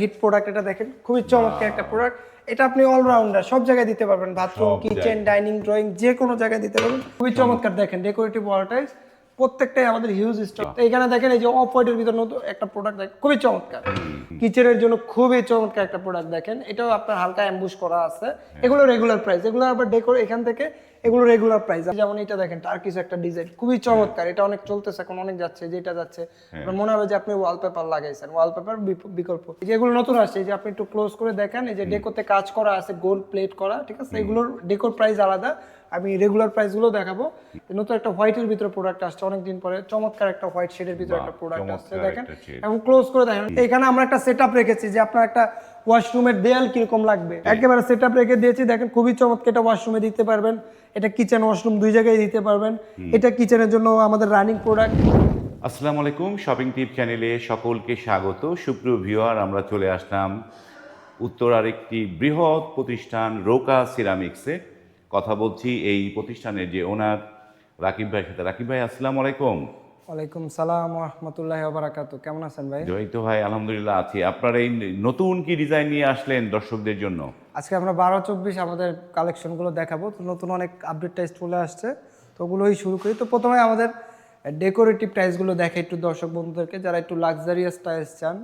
Hit product এটা দেখেন খুবই চমৎকার একটা প্রোডাক্ট এটা আপনি অলরাউন্ডার সব জায়গায় দিতে পারবেন বাথরুম কিচেন ডাইনিং ড্রয়িং যে কোনো জায়গায় দিতে পারবেন। খুবই চমৎকার। দেখেন ডেকোরেটিভ ওয়ালটাইজ প্রত্যেকটাই আমাদের হিউজ স্টক এখানে দেখেন এই যে অফ হোয়াইটের ভিতর নতুন একটা প্রোডাক্ট দেখেন খুবই চমৎকার। কিচেনের জন্য খুবই চমৎকার একটা প্রোডাক্ট দেখেন। এটাও আপনার হালকা অ্যাম্বুশ করা আছে। এগুলো রেগুলার প্রাইস এগুলো আবার ডেকোর এখান থেকে এগুলো রেগুলার প্রাইস যেমন এটা দেখেন একটা ডিজাইন খুবই চমৎকার। এটা অনেক চলতেছে এখন অনেক যাচ্ছে যেটা যাচ্ছে। আপনার মনে হবে যে আপনি ওয়ালপেপার লাগাইছেন। ওয়ালপেপার বিকল্প। এই যে এগুলো নতুন আসছে যে আপনি একটু ক্লোজ করে দেখেন এই যে ডেকোতে কাজ করা আছে গোল্ড প্লেট করা ঠিক আছে? এগুলোর ডেকোর প্রাইস আলাদা। আমি রেগুলার প্রাইসগুলো দেখাবো। নতুন একটা হোয়াইটের ভিতরে প্রোডাক্ট আসছে অনেকদিন পরে চমৎকার একটা হোয়াইট শেডের ভিতরে একটা প্রোডাক্ট আসছে দেখেন? এবং ক্লোজ করে দেখেন এখানে আমরা একটা সেটআপ রেখেছি যে আপনার একটা ওয়াশরুমের দেয়াল কীরকম লাগবে। একেবারে সেটআপ রেখে দিয়েছি দেখেন খুবই চমৎকার এটা ওয়াশরুমে দিতে পারবেন। এটা কিচেন ওয়াশরুম দুই জায়গায় দিতে পারবেন। এটা কিচেনের জন্য আমাদের রানিং প্রোডাক্ট আসসালামু আলাইকুম শপিং টিপ চ্যানেলে সকলকে স্বাগত। সুপ্রিয় ভিউয়ার আমরা চলে আসলাম উত্তরার একটি বৃহৎ প্রতিষ্ঠান রোকা সিরামিক্সে কথা বলছি এই প্রতিষ্ঠানের যে ওনার রাকিব ভাইয়ের সাথে। রাকিব ভাই আসসালামু আলাইকুম। ওয়ালাইকুম সালাম রহমতুল্লাহ বারাকাতু। কেমন আছেন ভাই? জয়িত ভাই আলহামদুলিল্লাহ আছি। আপনার এই নতুন কি ডিজাইন নিয়ে আসলেন দর্শকদের জন্য? আজকে আমরা বারো চব্বিশ আমাদের কালেকশনগুলো দেখাবো। তো নতুন অনেক আপডেট টাইস চলে আসছে। তো ওগুলোই শুরু করি। তো প্রথমে আমাদের ডেকোরেটিভ টাইলসগুলো দেখে একটু দর্শক বন্ধুদেরকে। যারা একটু লাক্সারিয়াস টাইলস চান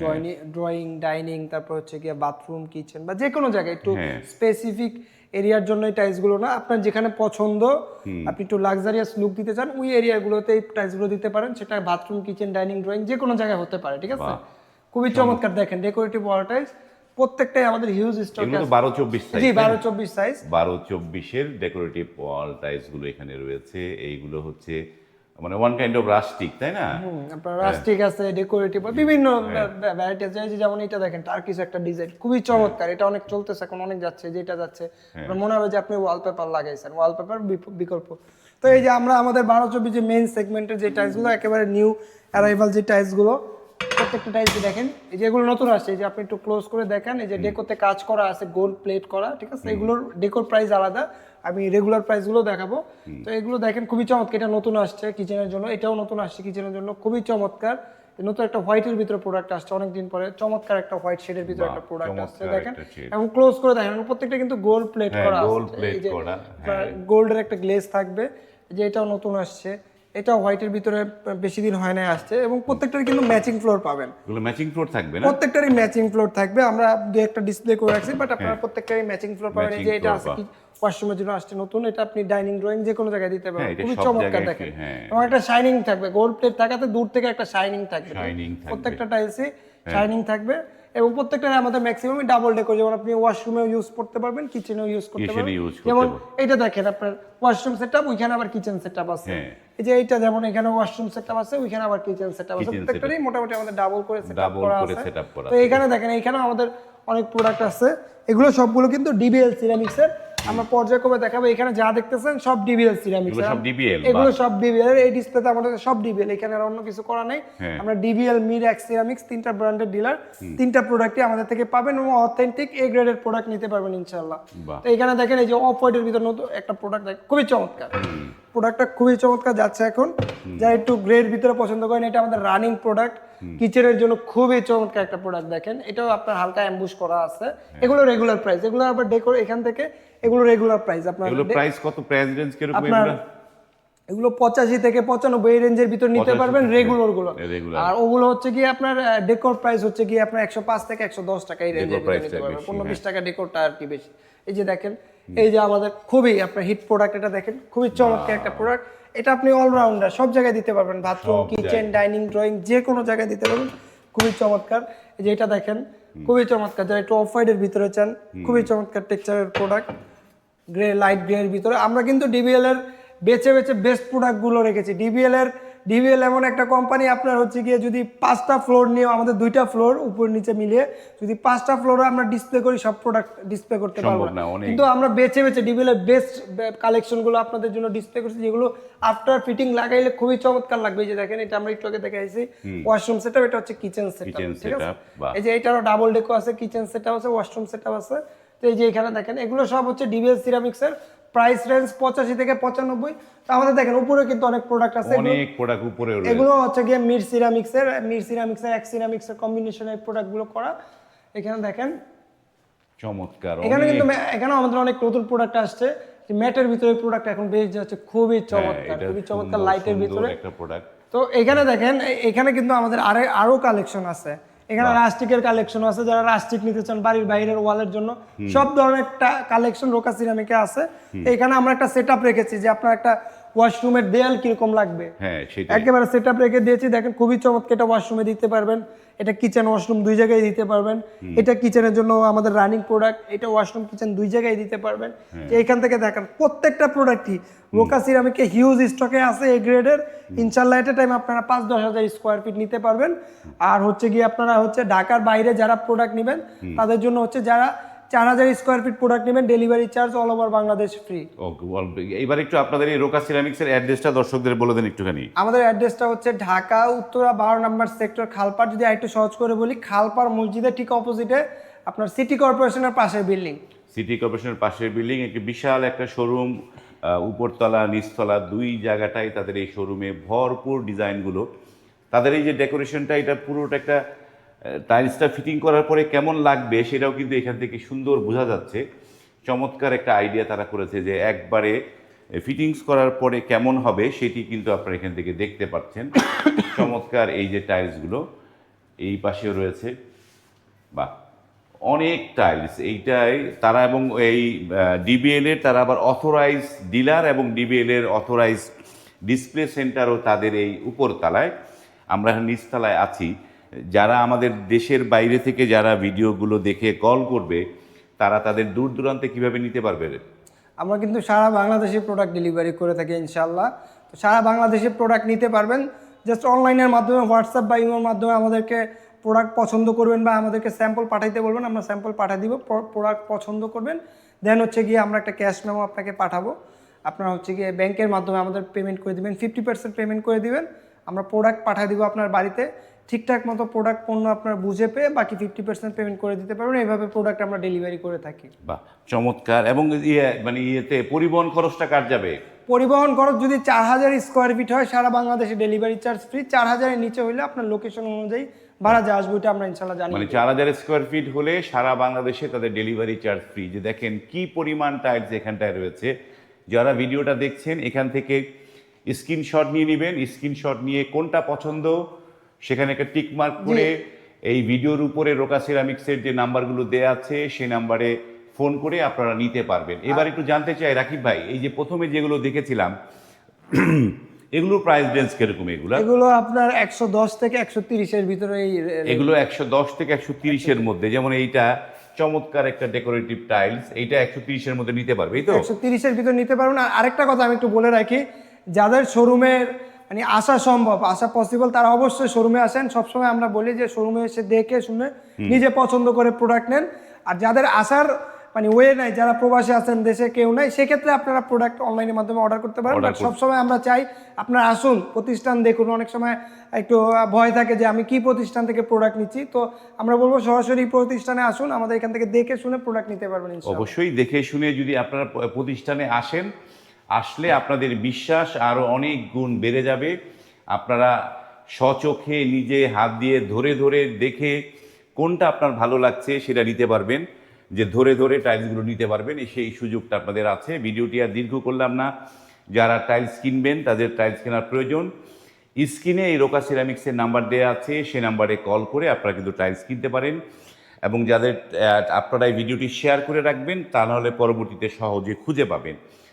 ড্রয়িং ড্রয়িং ডাইনিং তারপর হচ্ছে গিয়ে বাথরুম কিচেন বা যে কোনো জায়গায় একটু হ্যাঁ। স্পেসিফিক এরিয়ার জন্য এই টাইলসগুলো না আপনার যেখানে পছন্দ আপনি একটু লাক্সারিয়াস লুক দিতে চান ওই এরিয়াগুলোতে এই টাইলসগুলো দিতে পারেন সেটা বাথরুম কিচেন ডাইনিং ড্রয়িং যে কোনো জায়গায় হতে পারে ঠিক আছে? খুবই চমৎকার। দেখেন ডেকোরেটিভ ওয়াল টাইলস প্রত্যেকটাই আমাদের হিউজ স্টক এগুলো 12 24 সাইজ জি 12 24 সাইজ 12 24 এর ডেকোরেটিভ ওয়াল টাইলসগুলো এখানে রয়েছে এইগুলো হচ্ছে মানে ওয়ান কাইন্ড অফ রাস্টিক তাই না? আপনার রাস্টিক আছে ডেকোরেটিভ বিভিন্ন ভ্যারাইটি আছে যেমন এটা দেখেন টার্কিস একটা ডিজাইন খুবই চমৎকার এটা অনেক চলতেছে এখন অনেক যাচ্ছে যেটা যাচ্ছে। মনে হবে যে আপনি ওয়ালপেপার লাগাইছেন ওয়ালপেপার বিকল্প। তো এই যে আমরা আমাদের বারো চব্বিশ যে মেইন সেগমেন্টের যে টাইলসগুলো একেবারে নিউ অ্যারাইভাল যে টাইলসগুলো প্রত্যেকটা টাইলস দেখেন। এই যে এগুলো নতুন আসছে এই যে আপনি একটু ক্লোজ করে দেখেন এই যে ডেকোতে কাজ করা আছে গোল্ড প্লেট করা ঠিক আছে? এগুলোর ডেকোর প্রাইস আলাদা। আমি রেগুলার প্রাইসগুলো দেখাবো। তো এগুলো দেখেন খুবই চমৎকার। এটা নতুন আসছে কিচেনের জন্য এটাও নতুন আসছে কিচেনের জন্য খুবই চমৎকার। নতুন একটা হোয়াইটের ভিতরে প্রোডাক্ট আসছে অনেকদিন পরে। চমৎকার একটা হোয়াইট শেডের ভিতরে একটা প্রোডাক্ট আসছে দেখেন। এবং ক্লোজ করে দেখেন প্রত্যেকটা কিন্তু গোল্ড প্লেট হ্যাঁ, করা gold আছে। করা, হ্যাঁ। গোল্ডের একটা গ্লেজ থাকবে। যে এটাও নতুন আসছে। এটাও হোয়াইটের ভিতরে বেশি দিন হয় না আসছে এবং প্রত্যেকটার কিন্তু ম্যাচিং ফ্লোর পাবেন। এগুলো ম্যাচিং ফ্লোর থাকবে না? প্রত্যেকটারই ম্যাচিং ফ্লোর থাকবে। আমরা দু একটা ডিসপ্লে করে রাখছি বাট আপনারা প্রত্যেকটারই ম্যাচিং ফ্লোর পাবেন। এই হ্যাঁ। যে এটা আছে কি ওয়াশরুমের জন্য আসছে নতুন এটা আপনি ডাইনিং ড্রয়িং যে কোনো জায়গায় দিতে হ্যাঁ, পারবেন খুবই চমৎকার দেখেন। হ্যাঁ। এবং একটা শাইনিং থাকবে। গোল্ড প্লেট থাকাতে দূর থেকে একটা শাইনিং থাকবে। প্রত্যেকটা টাইলসই শাইনিং থাকবে। এবং প্রত্যেকটার আমাদের ম্যাক্সিমাম ডাবল ডেকোর যেমন আপনি ওয়াশরুমেও ইউজ করতে পারবেন কিচেনেও ইউজ করতে পারবেন। যেমন এটা দেখেন আপনার ওয়াশরুম সেটআপ ওইখানে আবার কিচেন সেট আপ আছে। হ্যাঁ। এই যে এইটা যেমন এখানে ওয়াশরুম সেটআপ আছে ওইখানে আবার কিচেন সেট আপ আছে প্রত্যেকটাই প্রত্যেকটারই মোটামুটি আমাদের ডাবল করে সেট আপ করা আছে। তো এখানে দেখেন এখানে আমাদের অনেক প্রোডাক্ট আছে। এগুলো সবগুলো কিন্তু ডিবিএল সিরামিক্সের আমরা পর্যায়ক্রমে দেখাবো এখানে যা দেখতেছেন সব ডিবিএল সিরামিক্স এগুলো সব DBL, এগুলো সব ডিবিএল এই ডিসপ্লেতে আমাদের সব ডিবিএল এখানে আর অন্য কিছু করা নেই। হ্যাঁ। আমরা ডিবিএল মির এক্স সিরামিক্স তিনটা ব্র্যান্ডের ডিলার তিনটা প্রোডাক্টই আমাদের থেকে পাবেন এবং অথেন্টিক এ গ্রেডের প্রোডাক্ট নিতে পারবেন ইনশাআল্লাহ। তো এখানে দেখেন এই যে অফ হোয়াইটের ভিতর নতুন একটা প্রোডাক্ট দেখেন খুবই চমৎকার। প্রোডাক্টটা খুবই চমৎকার যাচ্ছে এখন। যারা একটু গ্রেড ভিতরে পছন্দ করেন এটা আমাদের রানিং প্রোডাক্ট কিচেনের জন্য খুবই চমৎকার একটা প্রোডাক্ট দেখেন। এটাও আপনার হালকা অ্যাম্বুশ করা আছে। এগুলো রেগুলার প্রাইস এগুলো আবার ডেকোর এখান থেকে এগুলো রেগুলার প্রাইস আপনার এগুলো প্রাইস কত? প্রাইস রেঞ্জ কীরকম আপনার এগুলো? পঁচাশি থেকে পঁচানব্বই রেঞ্জের ভিতর নিতে পারবেন রেগুলারগুলো। আর ওগুলো হচ্ছে কি আপনার ডেকোর প্রাইস হচ্ছে কি আপনার একশো পাঁচ থেকে একশো দশ টাকা এই রেঞ্জের ভিতর নিতে পারবেন। পনেরো বিশ হ্যাঁ। টাকা ডেকোরটা আর কি বেশি। এই যে দেখেন এই যে আমাদের খুবই আপনার হিট প্রোডাক্ট এটা দেখেন খুবই চমৎকার একটা প্রোডাক্ট এটা আপনি অলরাউন্ডার সব জায়গায় দিতে পারবেন বাথরুম কিচেন ডাইনিং ড্রয়িং যে কোনো জায়গায় দিতে পারবেন খুবই চমৎকার। এই যে এটা দেখেন খুবই চমৎকার যারা একটু অফ হোয়াইটের ভিতরে চান খুবই চমৎকার টেক্সচারের প্রোডাক্ট গ্রে লাইট গ্রে এর ভিতরে। আমরা কিন্তু ডিবিএল এর বেছে বেছে বেস্ট প্রোডাক্টগুলো রেখেছি। ডিবিএল এর ডিবিএল এমন একটা কোম্পানি আপনার হচ্ছে গিয়ে যদি পাঁচটা ফ্লোর নিয়ে আমাদের দুইটা ফ্লোর উপর নিচে মিলিয়ে যদি পাঁচটা ফ্লোরে আমরা ডিসপ্লে করি সব প্রোডাক্ট ডিসপ্লে করতে পারব না, কিন্তু আমরা বেছে বেছে ডিবিএল এর বেস্ট কালেকশনগুলো আপনাদের জন্য ডিসপ্লে করছি যেগুলো আফটার ফিটিং লাগাইলে খুবই চমৎকার লাগবে। এই যে দেখেন এটা আমরা একটু আগে দেখাইছি। ওয়াশরুম সেটআপ এটা হচ্ছে কিচেন সেটআপ ঠিক আছে? এই যে এটারও ডাবল ডেকো আছে কিচেন সেটআপ আছে ওয়াশরুম সেটআপ আছে। তো এই যে এখানে দেখেন এগুলো সব হচ্ছে ডিবিএল সিরামিক্সের প্রাইস রেঞ্জ পঁচাশি থেকে পঁচানব্বই। তো আমাদের দেখেন উপরে কিন্তু অনেক প্রোডাক্ট আছে। অনেক প্রোডাক্ট উপরে এগুলো হচ্ছে গিয়ে মির সিরামিক্সের মির সিরামিক্সের এক সিরামিক্সের কম্বিনেশনের প্রোডাক্টগুলো করা। এখানে দেখেন। চমৎকার এখানে কিন্তু এখানে আমাদের অনেক নতুন প্রোডাক্ট আসছে। ম্যাটের ভিতরে প্রোডাক্ট এখন বেশ যাচ্ছে খুবই হ্যাঁ, চমৎকার খুবই চমৎকার লাইটের ভিতরে। একটা প্রোডাক্ট তো এখানে দেখেন এখানে কিন্তু আমাদের আরে আরও কালেকশন আছে। এখানে রাস্টিকের কালেকশন আছে যারা রাস্টিক নিতে চান বাড়ির বাইরের ওয়ালের জন্য সব ধরনের একটা কালেকশন রোকা সিরামিকে আছে। এখানে আমরা একটা সেট রেখেছি যে আপনার একটা ওয়াশরুমের দেয়াল কীরকম লাগবে? হ্যাঁ একেবারে সেট আপ রেখে দিয়েছি। দেখেন খুবই চমৎকার এটা ওয়াশরুমে দিতে পারবেন। এটা কিচেন ওয়াশরুম দুই জায়গায় দিতে পারবেন। এটা কিচেনের জন্য আমাদের রানিং প্রোডাক্ট এটা ওয়াশরুম কিচেন দুই জায়গায় দিতে পারবেন। তো এখান থেকে দেখেন প্রত্যেকটা প্রোডাক্টই রোকা সিরামিকে হিউজ স্টকে আছে এ গ্রেডের ইনশাল্লাহ এটা টাইম আপনারা পাঁচ দশ হাজার স্কোয়ার ফিট নিতে পারবেন। আর হচ্ছে গিয়ে আপনারা হচ্ছে ঢাকার বাইরে যারা প্রোডাক্ট নেবেন তাদের জন্য হচ্ছে যারা চার হাজার স্কোয়ার ফিট প্রোডাক্ট নেবেন delivery charge all over Bangladesh free okay, এবার একটু আপনাদের এই রোকা সিরামিক্সের অ্যাড্রেসটা দর্শকদের বলে দেন একটুখানি। আমাদের অ্যাড্রেসটা হচ্ছে ঢাকা উত্তরা বারো নম্বর সেক্টর খালপাড়। যদি আরেকটু সহজ করে বলি খালপাড় মসজিদের ঠিক অপোজিটে আপনার সিটি কর্পোরেশনের পাশের বিল্ডিং সিটি কর্পোরেশনের পাশের বিল্ডিং একটি বিশাল একটা শোরুম উপরতলা নিচতলা দুই জায়গাটাই তাদের এই শোরুমে ভরপুর ডিজাইনগুলো তাদের এই যে ডেকোরেশনটা এটা পুরোটা একটা টাইলসটা ফিটিং করার পরে কেমন লাগবে সেটাও কিন্তু এখান থেকে সুন্দর বোঝা যাচ্ছে। চমৎকার একটা আইডিয়া তারা করেছে যে একবারে ফিটিংস করার পরে কেমন হবে সেটি কিন্তু আপনারা এখান থেকে দেখতে পাচ্ছেন। চমৎকার এই যে টাইলসগুলো, এই পাশেও রয়েছে। বাহ, অনেক টাইলস। এইটাই তারা এবং এই ডিবিএল এর তারা আবার অথরাইজ ডিলার এবং ডিবিএল এর অথরাইজ ডিসপ্লে সেন্টারও তাদের এই উপরতলায়। আমরা নিচতলায় আছি। যারা আমাদের দেশের বাইরে থেকে যারা ভিডিওগুলো দেখে কল করবে, তারা তাদের দূর দূরান্তে কীভাবে নিতে পারবে? আমরা কিন্তু সারা বাংলাদেশে প্রোডাক্ট ডেলিভারি করে থাকি ইনশাল্লাহ তো সারা বাংলাদেশে প্রোডাক্ট নিতে পারবেন। জাস্ট অনলাইনের মাধ্যমে হোয়াটসঅ্যাপ বা ইমোর মাধ্যমে আমাদেরকে প্রোডাক্ট পছন্দ করবেন বা আমাদেরকে স্যাম্পল পাঠাইতে বলবেন, আমরা স্যাম্পল পাঠিয়ে দিব প্রোডাক্ট পছন্দ করবেন। দেন হচ্ছে গিয়ে আমরা একটা ক্যাশ মেমো আপনাকে পাঠাবো। আপনারা হচ্ছে গিয়ে ব্যাংকের মাধ্যমে আমাদের পেমেন্ট করে দিবেন ফিফটি পার্সেন্ট পেমেন্ট করে দিবেন। আমরা প্রোডাক্ট পাঠিয়ে দিব আপনার বাড়িতে। ঠিকঠাক মতো প্রোডাক্ট পণ্য আপনার বুঝে পেয়ে বাকি ফিফটি পার্সেন্ট পেমেন্ট করে দিতে পারবেন। এইভাবে প্রোডাক্ট আমরা ডেলিভারি করে থাকি। বা চমৎকার। এবং ইয়ে মানে ইয়েতে পরিবহন খরচটা কাট যাবে? পরিবহন খরচ যদি চার হাজার স্কোয়ার ফিট হয় সারা বাংলাদেশে ডেলিভারি চার্জ ফ্রি চার হাজারের নিচে হলে আপনার লোকেশন অনুযায়ী ভাড়া যা আসবে ওইটা আমরা ইনশাল্লাহ জানি মানে চার হাজার স্কোয়ার ফিট হলে সারা বাংলাদেশে তাদের ডেলিভারি চার্জ ফ্রি যে দেখেন কি পরিমাণ টাইলস এখানটায় রয়েছে। যারা ভিডিওটা দেখছেন এখান থেকে স্ক্রিনশট নিয়ে নেবেন। স্ক্রিনশট নিয়ে কোনটা পছন্দ সেখানে একটা টিক মার্ক করে এই ভিডিওর উপরে রোকা সিরামিক্সের যে নাম্বারগুলো দেয়া আছে সেই নাম্বারে ফোন করে আপনারা নিতে পারবেন। এবার একটু জানতে চাই রাকিব ভাই এই যে প্রথমে যেগুলো দেখেছিলাম এগুলোর প্রাইস রেঞ্জ কীরকম এগুলো? এগুলো আপনার একশো দশ থেকে একশো তিরিশের ভিতরে এই এগুলো একশো দশ থেকে একশো তিরিশের মধ্যে যেমন এইটা চমৎকার একটা ডেকোরেটিভ টাইলস এইটা একশো তিরিশের মধ্যে নিতে পারবে এই তো? একশো তিরিশের ভিতরে নিতে পারবেন। আর আরেকটা কথা আমি একটু বলে রাখি যাদের শোরুমের মানে আসা সম্ভব আসা পসিবল তারা অবশ্যই শোরুমে আসেন। সবসময় আমরা বলি যে শোরুমে এসে দেখে শুনে নিজে পছন্দ করে প্রোডাক্ট নেন। আর যাদের আসার মানে ওয়ে নাই যারা প্রবাসী আছেন দেশে কেউ নাই সেক্ষেত্রে আপনারা প্রোডাক্ট অনলাইনের মাধ্যমে অর্ডার করতে পারেন। বাট সবসময় আমরা চাই আপনারা আসুন প্রতিষ্ঠান দেখুন। অনেক সময় একটু ভয় থাকে যে আমি কি প্রতিষ্ঠান থেকে প্রোডাক্ট নিচ্ছি? তো আমরা বলব সরাসরি প্রতিষ্ঠানে আসুন আমাদের এখান থেকে দেখে শুনে প্রোডাক্ট নিতে পারবেন অবশ্যই দেখে শুনে যদি আপনারা প্রতিষ্ঠানে আসেন আসলে আপনাদের বিশ্বাস আরও অনেক গুণ বেড়ে যাবে। আপনারা স্বচোখে নিজে হাত দিয়ে ধরে ধরে দেখে কোনটা আপনার ভালো লাগছে সেটা নিতে পারবেন। যে ধরে ধরে টাইলসগুলো নিতে পারবেন সেই সুযোগটা আপনাদের আছে। ভিডিওটি আর দীর্ঘ করলাম না। যারা টাইলস কিনবেন, তাদের টাইলস কেনার প্রয়োজন। স্ক্রিনে এই রোকা সিরামিক্সের নাম্বার দেওয়া আছে, সে নাম্বারে কল করে আপনারা কিন্তু টাইলস কিনতে পারেন। এবং যাদের আপনারা এই ভিডিওটি শেয়ার করে রাখবেন, তা নাহলে পরবর্তীতে সহজে খুঁজে পাবেন।